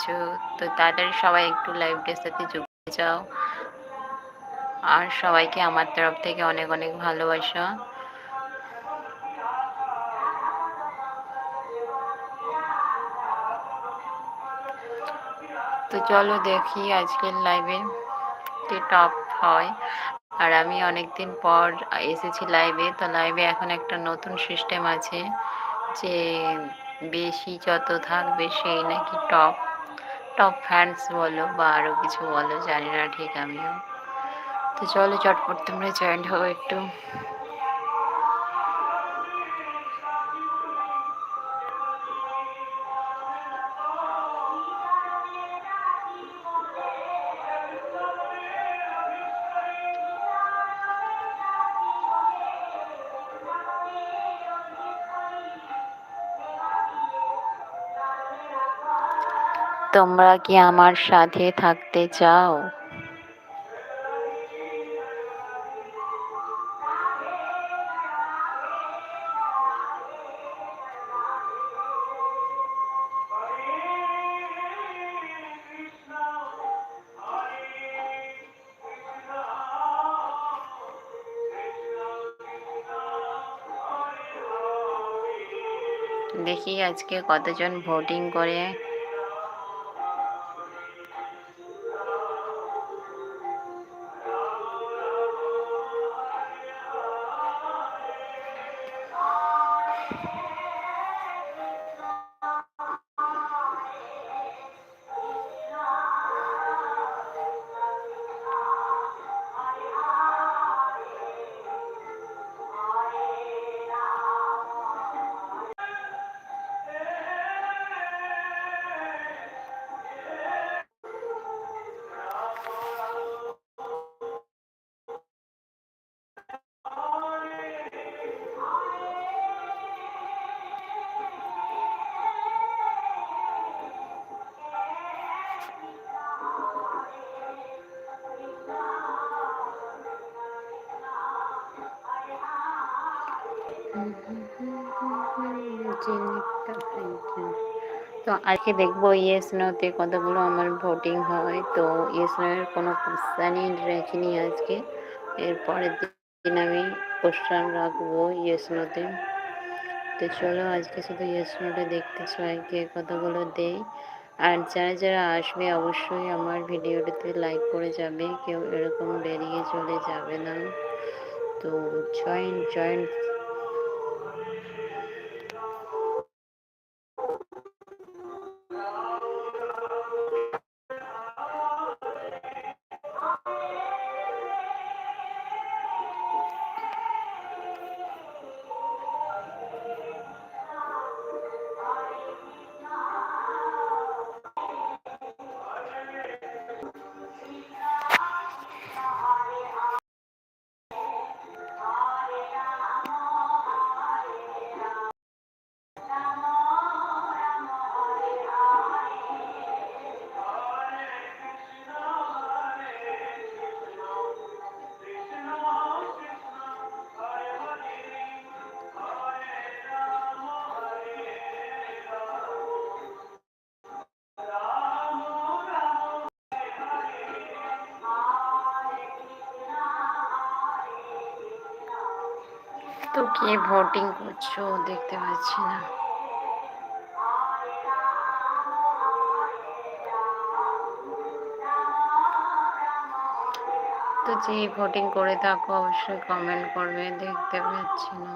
আছো? তো তাড়াতাড়ি সবাই একটু লাইভটার সাথে যুক্ত যাও। আর সবাইকে আমার তরফ থেকে অনেক অনেক ভালোবাসা। তো চলো দেখি আজকের লাইভে কে টপ হয়। আর আমি অনেকদিন পর এসেছি লাইভে তো লাইভে এখন একটা নতুন সিস্টেম আছে যে বেশি যত থাকবে সেই নাকি টপ টপ ফ্যান্স বলো বা আরও কিছু বলো, জানি না ঠিক আমিও। তো চলো চটপট তোমরা জয়েন্ট হও একটু। তোমরা কি আমার সাথে থাকতে চাও? দেখি আজকে কতজন ভোটিং করে। তো আজকে দেখব ইয়েস নোতে কতগুলো আমার ভোটিং হয়। তো ইয়েস নো এর কোনো কোশ্চানই রাখিনি আজকে। এরপরের দিন আমি কোশ্চান রাখব ইয়েস নোতে তো চলো আজকে শুধু ইয়েস নোটে দেখতে সবাইকে কতগুলো দেই। আর যারা যারা আসবে অবশ্যই আমার ভিডিওটাতে লাইক করে যাবে। কেউ এরকম বেরিয়ে চলে যাবে না। তো জয়েন্ট জয়েন তো কে ভোটিং করছ দেখতে পাচ্ছি না। তো যে ভোটিং করে থাকো অবশ্যই কমেন্ট করবে, দেখতে পাচ্ছি না।